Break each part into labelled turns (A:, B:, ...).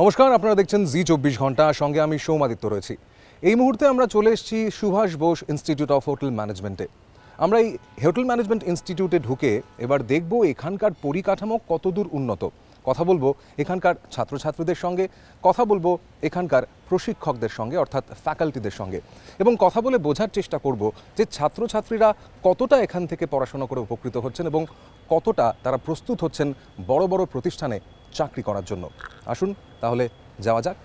A: নমস্কার, আপনারা দেখছেন জি চব্বিশ ঘণ্টা। সঙ্গে আমি সৌমাদিত্য রয়েছি। এই মুহূর্তে আমরা চলে এসেছি Subhash Bose Institute of Hotel ম্যানেজমেন্টে। আমরা এই হোটেল ম্যানেজমেন্ট ইনস্টিটিউটে ঢুকে এবার দেখব এখানকার পরিকাঠামো কতদূর উন্নত। কথা বলব এখানকার ছাত্রছাত্রীদের সঙ্গে, কথা বলব এখানকার প্রশিক্ষকদের সঙ্গে, অর্থাৎ ফ্যাকাল্টিদের সঙ্গে। এবং কথা বলে বোঝার চেষ্টা করব যে ছাত্রছাত্রীরা কতটা এখান থেকে পড়াশোনা করে উপকৃত হচ্ছেন এবং কতটা তারা প্রস্তুত হচ্ছেন বড় বড় প্রতিষ্ঠানে চাকরি করার জন্য। আসুন তাহলে যাওয়া যাক।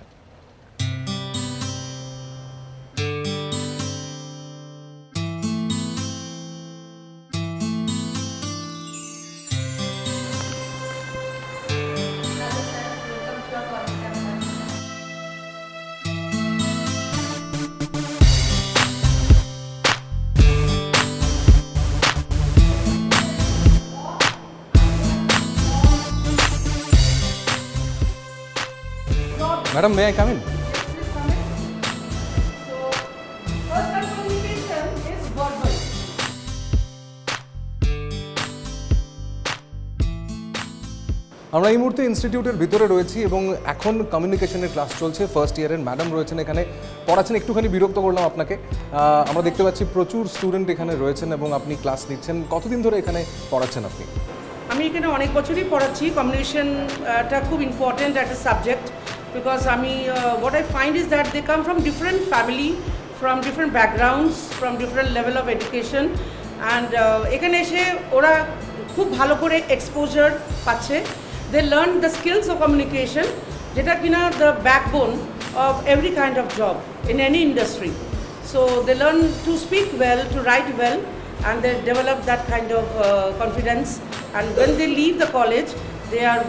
A: In
B: First communication is verbal.
A: আমরা এই মুহূর্তে ইনস্টিটিউটের ভিতরে রয়েছি এবং এখন কমিউনিকেশনের ক্লাস চলছে। ফার্স্ট ইয়ারের ম্যাডাম রয়েছেন এখানে। পড়াচ্ছেন, একটুখানি বিরক্ত করলাম আপনাকে। আমরা দেখতে পাচ্ছি প্রচুর স্টুডেন্ট এখানে রয়েছেন এবং আপনি ক্লাস নিচ্ছেন। কতদিন ধরে এখানে পড়াচ্ছেন আপনি?
B: আমি এখানে অনেক বছরই পড়াচ্ছি। কমিউনিকেশনটা খুব ইম্পর্টেন্ট একটা subject বিকজ আমি what I find is that they come from different family from different backgrounds from different level of education and এখানে এসে ওরা খুব ভালো করে এক্সপোজার পাচ্ছে they learn the skills of communication যেটা কিনা the backbone of every kind of job in any industry So they learn to speak well, to write well, and they develop that kind of uh, confidence. And when they leave the college, they are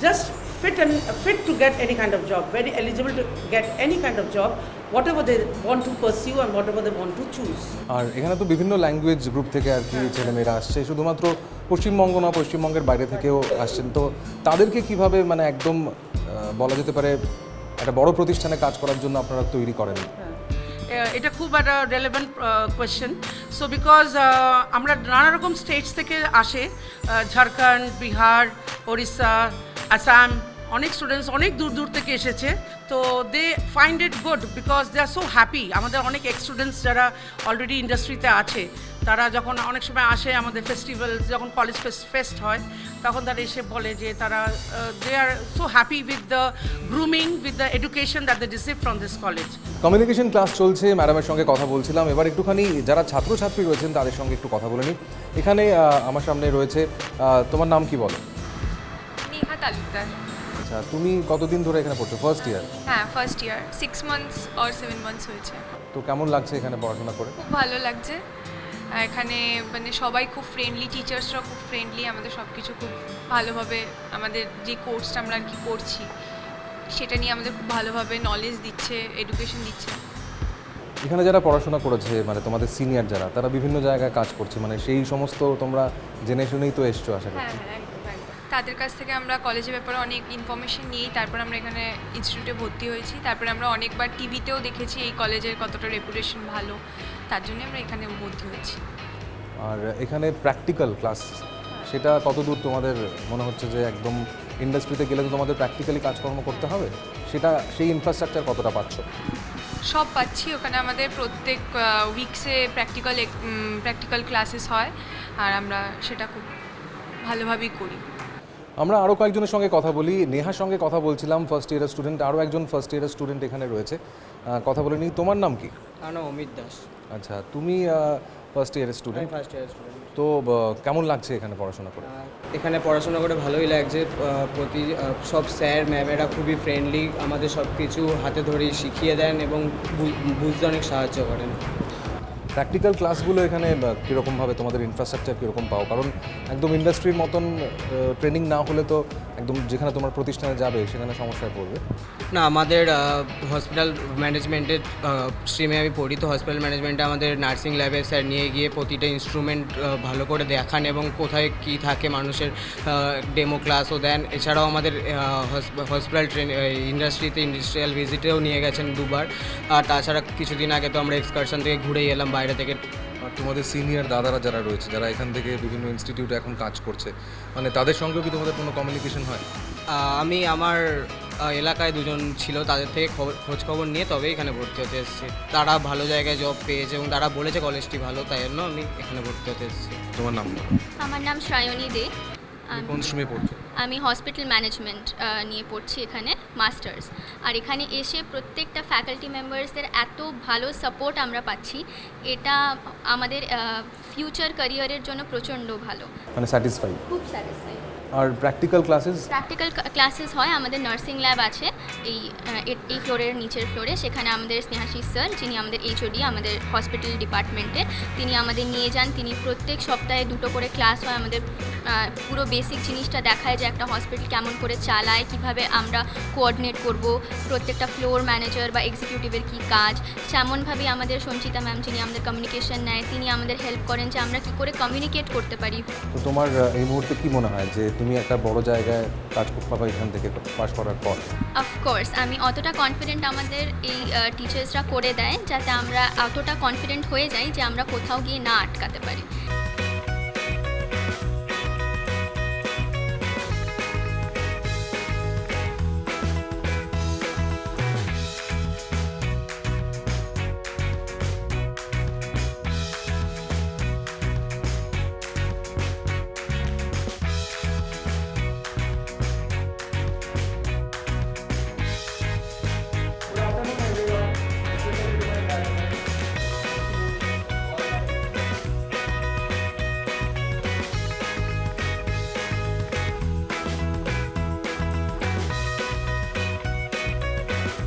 B: just fit and fit to get any kind of job, very eligible to get any kind of job, whatever they want to pursue and whatever they want to choose.
A: আর এখানে তো বিভিন্ন language group থেকে আর কি ছেলেমেয়েরা আসছে শুধুমাত্র পশ্চিমবঙ্গ না পশ্চিমবঙ্গের বাইরে থেকেও আসছেন। তো তাদেরকে কীভাবে মানে একদম বলা যেতে পারে একটা বড় প্রতিষ্ঠানে কাজ করার জন্য আপনারা তৈরি করেন?
B: Uh, এটা খুব একটা রেলেভেন্ট কোয়েশ্চেন সো বিকজ আমরা নানা রকম স্টেটস থেকে আসে uh, ঝাড়খণ্ড বিহার ওড়িশা আসাম অনেক স্টুডেন্টস অনেক দূর দূর থেকে এসেছে। তো they find it good because they are so happy আমাদের অনেক এক্স স্টুডেন্টস যারা অলরেডি ইন্ডাস্ট্রিতে আছে তারা যখন অনেক সময় আসে আমাদের ফেস্টিভ্যাল যখন কলেজ ফেস্ট ফেস্ট হয় তখন তারা এসে বলে যে তারা they are so happy with the grooming with the education that they receive from this college
A: communication class চলছে ম্যাডামের সঙ্গে কথা বলছিলাম। এবার একটুখানি যারা ছাত্রছাত্রী রয়েছেন তাদের সঙ্গে একটু কথা বলে নিই। এখানে আমার সামনে রয়েছে তোমার নাম কি বলো?
C: নেহা তালুকদার।
A: আচ্ছা তুমি কতদিন ধরে এখানে পড়ছো? ফার্স্ট ইয়ার
C: হ্যাঁ first year six months or seven months হয়েছে।
A: তো কেমন লাগছে এখানে পড়াশোনা করে?
C: খুব ভালো লাগছে। এখানে মানে সবাই খুব ফ্রেন্ডলি টিচার্সরাও খুব ফ্রেন্ডলি আমাদের সব কিছু খুব ভালোভাবে আমাদের যে কোর্সটা আমরা আর কি করছি সেটা নিয়ে আমাদের খুব ভালোভাবে নলেজ দিচ্ছে এডুকেশন দিচ্ছে।
A: এখানে যারা পড়াশোনা করেছে মানে তোমাদের সিনিয়র যারা তারা বিভিন্ন জায়গায় কাজ করছে মানে সেই সমস্ত তোমরা জেনে শুনেই তো এসছো আশা
C: হ্যাঁ
A: করছি
C: হ্যাঁ একদম। তাদের কাছ থেকে আমরা কলেজের ব্যাপারে অনেক ইনফরমেশন নিয়েই তারপর আমরা এখানে ইনস্টিটিউটে ভর্তি হয়েছি তারপরে আমরা অনেকবার টিভিতেও দেখেছি এই কলেজের কতটা রেপুটেশন ভালো তার জন্য আমরা এখানে ভর্তি হয়েছি।
A: আর এখানে প্র্যাকটিক্যাল ক্লাস সেটা কতদূর তোমাদের মনে হচ্ছে যে একদম ইন্ডাস্ট্রিতে গেলে তো তোমাদের প্র্যাকটিক্যালি কাজকর্ম করতে হবে? সেটা সেই ইনফ্রাস্ট্রাকচার কতটা পাচ্ছ?
C: সব পাচ্ছি ওখানে আমাদের প্রত্যেক উইকসে প্র্যাকটিক্যাল প্র্যাকটিক্যাল ক্লাসেস হয় আর আমরা সেটা খুব ভালোভাবেই করি।
A: আমরা আরও কয়েকজনের সঙ্গে কথা বলি। নেহার সঙ্গে কথা বলছিলাম ফার্স্ট ইয়ারের স্টুডেন্ট আরও একজন ফার্স্ট ইয়ারের স্টুডেন্ট এখানে রয়েছে। কথা বলে নিই তোমার নাম কি?
D: আমার অমিত দাস।
A: আচ্ছা তুমি ফার্স্ট ইয়ারের স্টুডেন্ট
D: ফার্স্ট ইয়ার স্টুডেন্ট
A: তো কেমন লাগছে এখানে পড়াশোনা করে?
D: এখানে পড়াশোনা করে ভালোই লাগছে। প্রতি সব স্যার ম্যামেরা খুবই ফ্রেন্ডলি আমাদের সব কিছু হাতে ধরেই শিখিয়ে দেন এবং বুঝতে অনেক সাহায্য করেন।
A: প্র্যাকটিক্যাল ক্লাসগুলো এখানে কীরকমভাবে তোমাদের ইনফ্রাস্ট্রাকচার কীরকম পাও? কারণ একদম ইন্ডাস্ট্রির মতন ট্রেনিং না হলে তো একদম যেখানে তোমার প্রতিষ্ঠানে যাবে সেখানে সমস্যায় পড়বে।
D: না, আমাদের হসপিটাল ম্যানেজমেন্টের স্ট্রিমে আমি পড়ি, তো হসপিটাল ম্যানেজমেন্টে আমাদের নার্সিং ল্যাবে স্যার নিয়ে গিয়ে প্রতিটা ইনস্ট্রুমেন্ট ভালো করে দেখান এবং কোথায় কী থাকে মানুষের ডেমো ক্লাসও দেন। এছাড়াও আমাদের হসপিটাল ট্রেন ইন্ডাস্ট্রিতে ইন্ডাস্ট্রিয়াল ভিজিটেও নিয়ে গেছেন দুবার। আর তাছাড়া কিছুদিন আগে তো আমরা এক্সকারশন থেকে ঘুরে এলাম বাইরে। থেকে
A: আর তোমাদের সিনিয়র দাদারা যারা রয়েছে যারা এখান থেকে বিভিন্ন ইনস্টিটিউটে এখন কাজ করছে মানে তাদের সঙ্গেও কি তোমাদের কোনো কমিউনিকেশন হয়?
D: আমি আমার এলাকায় দুজন ছিল তাদের থেকে খবর খোঁজ খবর নিয়ে তবে এখানে ভর্তি হতে এসেছি। তারা ভালো জায়গায় জব পেয়েছে এবং তারা বলেছে কলেজটি ভালো তাই জন্য আমি এখানে ভর্তি হতে এসেছি।
A: তোমার নাম
E: আমার নাম শ্রায়ণী দে।
A: কোন স্ট্রিমে পড়ছো?
E: আমি হসপিটাল ম্যানেজমেন্ট নিয়ে পড়ছি এখানে মাস্টার্স আর এখানে এসে প্রত্যেকটা ফ্যাকাল্টি মেম্বার্সদের এত ভালো সাপোর্ট আমরা পাচ্ছি। এটা আমাদের ফিউচার ক্যারিয়ারের জন্য প্রচণ্ড ভালো।
A: মানে স্যাটিসফাই
E: খুব স্যাটিসফাই
A: আর প্র্যাকটিক্যাল ক্লাসেস
E: প্র্যাকটিক্যাল ক্লাসেস হয় আমাদের নার্সিং ল্যাব আছে এই এই ফ্লোরের নিচের ফ্লোরে সেখানে আমাদের স্নেহাশিস স্যার যিনি আমাদের এইচওডি আমাদের হসপিটাল ডিপার্টমেন্টের তিনি আমাদের নিয়ে যান তিনি প্রত্যেক সপ্তাহে দুটো করে ক্লাস হয় আমাদের পুরো বেসিক জিনিসটা দেখায় যে একটা হসপিটাল কেমন করে চালায় কীভাবে আমরা কোঅর্ডিনেট করব প্রত্যেকটা ফ্লোর ম্যানেজার বা এক্সিকিউটিভের কী কাজ তেমনভাবেই আমাদের সঞ্চিতা ম্যাম যিনি আমাদের কমিউনিকেশন নেয় তিনি আমাদের হেল্প করেন যে আমরা কী করে কমিউনিকেট করতে পারি।
A: তো তোমার এই মুহূর্তে কি মনে হয় যে তুমি একটা বড় জায়গায় কাজ করতে পারবে এখান থেকে পাশ করার পর।
E: অফকোর্স আমি অতটা কনফিডেন্ট আমাদের এই টিচার্সরা করে দেয়, যাতে আমরা অতটা কনফিডেন্ট হয়ে যাই যে আমরা কোথাও গিয়ে না আটকাতে পারি।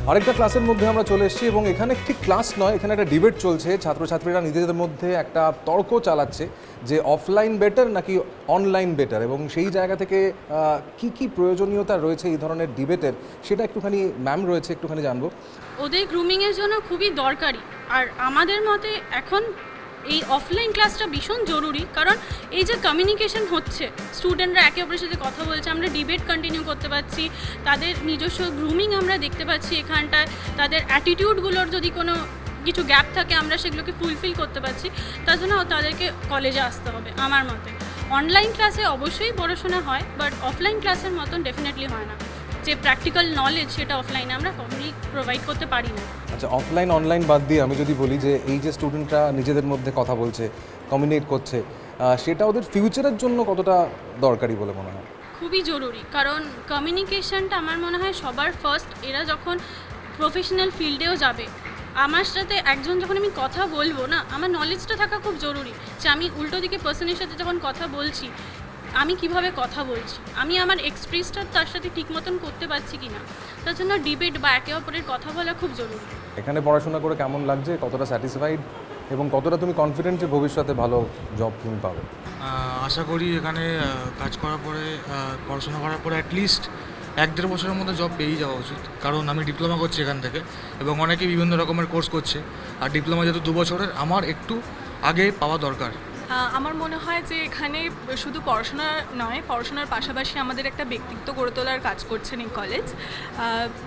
A: আরেকটা ক্লাসের মধ্যে আমরা চলে এসেছি এবং এখানে একটি ক্লাস নয়, এখানে একটা ডিবেট চলছে। ছাত্রছাত্রীরা নিজেদের মধ্যে একটা তর্ক চালাচ্ছে যে অফলাইন বেটার নাকি অনলাইন বেটার এবং সেই জায়গা থেকে কি কি প্রয়োজনীয়তা রয়েছে এই ধরনের ডিবেটের সেটা একটুখানি ম্যাম রয়েছে, একটুখানি জানব।
F: ওদের গ্রুমিংয়ের জন্য খুবই দরকারি। আর আমাদের মতে এখন এই অফলাইন ক্লাসটা ভীষণ জরুরি, কারণ এই যে কমিউনিকেশন হচ্ছে স্টুডেন্টরা একে অপরের সাথে কথা বলছে, আমরা ডিবেট কন্টিনিউ করতে পারছি, তাদের নিজস্ব গ্রুমিং আমরা দেখতে পাচ্ছি এখানটায়, তাদের অ্যাটিটিউডগুলোর যদি কোনো কিছু গ্যাপ থাকে, আমরা সেগুলোকে ফুলফিল করতে পারছি, তার জন্য তাদেরকে কলেজে আসতে হবে, আমার মতে। অনলাইন ক্লাসে অবশ্যই পড়াশোনা হয় বাট অফলাইন ক্লাসের মতন ডেফিনেটলি হয় না। যে প্র্যাকটিক্যাল নলেজ সেটা অফলাইনে আমরা কখনোই প্রোভাইড করতে পারি না।
A: আচ্ছা অফলাইন অনলাইন বাদ দিয়ে আমি যদি বলি যে এই যে স্টুডেন্টরা নিজেদের মধ্যে কথা বলছে কমিউনিকেট করছে সেটা ওদের ফিউচারের জন্য কতটা দরকারি বলে মনে হয়?
F: খুবই জরুরি কারণ কমিউনিকেশনটা আমার মনে হয় সবার ফার্স্ট এরা যখন প্রফেশনাল ফিল্ডেও যাবে আমার সাথে একজন যখন আমি কথা বলব না আমার নলেজটা থাকা খুব জরুরি যে আমি উল্টো দিকে পার্সনের সাথে যখন কথা বলছি আমি কীভাবে কথা বলছি? আমি আমার এক্সপ্রেসটা তার সাথে ঠিক মতন করতে পারছি কি না তার জন্য ডিবেট বা একে অপরের কথা বলা খুব জরুরি।
A: এখানে পড়াশোনা করে কেমন লাগছে? কতটা স্যাটিসফাইড এবং কতটা তুমি কনফিডেন্ট যে ভবিষ্যতে ভালো জব তুমি পাবে?
G: আশা করি এখানে কাজ করার পরে পড়াশোনা করার পরে অ্যাটলিস্ট এক দেড় বছরের মধ্যে জব পেয়েই যাওয়া উচিত। কারণ আমি ডিপ্লোমা করছি এখান থেকে এবং অনেকে বিভিন্ন রকমের কোর্স করছে। আর ডিপ্লোমা যেহেতু দু বছরের আমার একটু আগে পাওয়া দরকার।
H: আমার মনে হয় যে এখানে শুধু পড়াশোনা নয়, পড়াশোনার পাশাপাশি আমাদের একটা ব্যক্তিত্ব গড়ে তোলার কাজ করছেন এই কলেজ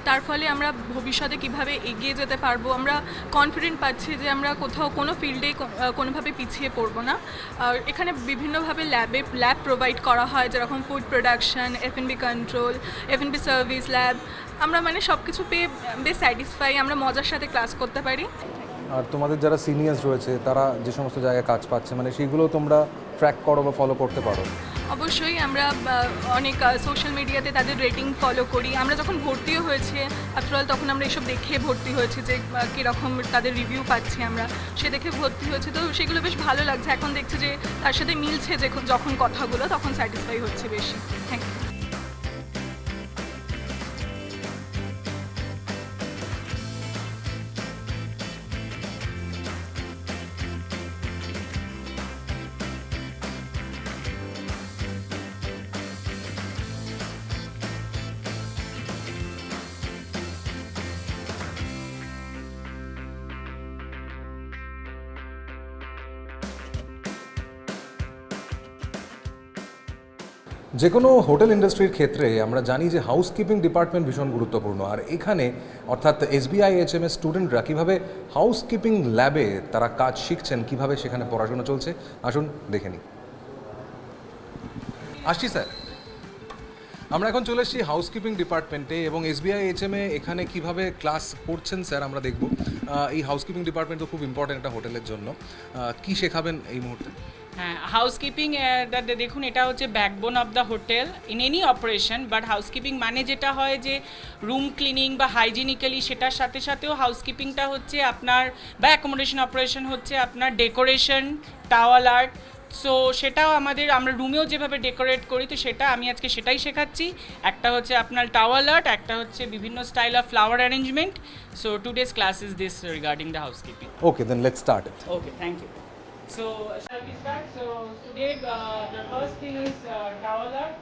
H: তার ফলে আমরা ভবিষ্যতে কীভাবে এগিয়ে যেতে পারব, আমরা কনফিডেন্ট পাচ্ছি যে আমরা কোথাও কোনো ফিল্ডে কোনোভাবে পিছিয়ে পড়ব না। আর এখানে বিভিন্নভাবে ল্যাবে ল্যাব প্রোভাইড করা হয়, যেরকম food production FNB control F FNB service lab আমরা মানে সব কিছু পেয়ে, বেশ স্যাটিসফাই আমরা মজার সাথে ক্লাস করতে পারি।
A: আর তোমাদের যারা সিনিয়র্স রয়েছে, তারা যে সমস্ত জায়গায় কাজ পাচ্ছে মানে সেগুলো তোমরা ট্র্যাক করো বা ফলো করতে পারো।
H: অবশ্যই আমরা অনেক সোশ্যাল মিডিয়াতে তাদের রেটিং ফলো করি। আমরা যখন ভর্তিও হয়েছে আফটারঅল তখন আমরা এসব দেখে ভর্তি হয়েছে যে কীরকম তাদের রিভিউ পাচ্ছি আমরা। সে দেখে ভর্তি হয়েছে, তো সেগুলো বেশ ভালো লাগছে। এখন দেখছি যে তার সাথে মিলছে যে, যখন কথাগুলো, তখন স্যাটিসফাই হচ্ছে বেশি। থ্যাংক
A: যে কোনো হোটেল ইন্ডাস্ট্রির ক্ষেত্রে আমরা জানি যে হাউসকিপিং ডিপার্টমেন্ট ভীষণ গুরুত্বপূর্ণ। আর এখানে অর্থাৎ এসবিআই এইচএমএস স্টুডেন্টরা কীভাবে হাউসকিপিং ল্যাবে তারা কাজ শিখছেন, কীভাবে সেখানে পড়াশোনা চলছে, আসুন দেখে নিই। আসছি স্যার। আমরা এখন চলে এসেছি হাউসকিপিং ডিপার্টমেন্টে এবং এসবিআই এ এখানে কীভাবে ক্লাস করছেন স্যার আমরা দেখব। এই হাউসকিপিং ডিপার্টমেন্ট তো খুব ইম্পর্টেন্ট একটা হোটেলের জন্য। কি শেখাবেন এই মুহূর্তে?
I: হ্যাঁ হাউসকিপিং দেখুন এটা হচ্ছে backbone of the hotel in any operation but housekeeping মানে যেটা হয় যে রুম ক্লিনিং বা হাইজিনিক্যালি সেটার সাথে সাথেও হাউসকিপিংটা হচ্ছে আপনার বা অ্যাকোমোডেশন অপারেশন হচ্ছে আপনার ডেকোরেশন টাওয়াল আর্ট সো সেটাও আমাদের আমরা রুমেও যেভাবে ডেকোরেট করি তো সেটা আমি আজকে সেটাই শেখাচ্ছি। একটা হচ্ছে আপনার টাওয়াল আর্ট একটা হচ্ছে বিভিন্ন style of flower arrangement so today's class is this regarding the housekeeping
A: okay then let's start it
I: Okay, thank you. So, we start? So, today uh, the first thing is uh, towel.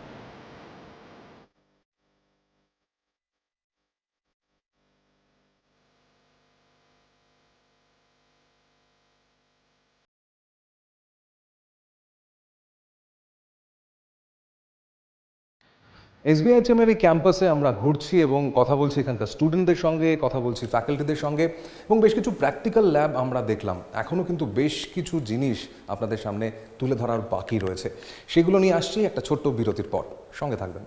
A: SBI HM এর এই ক্যাম্পাসে আমরা ঘুরছি এবং কথা বলছি এখানকার স্টুডেন্টদের সঙ্গে, কথা বলছি ফ্যাকাল্টিদের সঙ্গে এবং বেশ কিছু প্র্যাকটিক্যাল ল্যাব আমরা দেখলাম। এখনও কিন্তু বেশ কিছু জিনিস আপনাদের সামনে তুলে ধরার বাকি রয়েছে। সেগুলো নিয়ে আসছি একটা ছোট্ট বিরতির পর। সঙ্গে থাকবেন।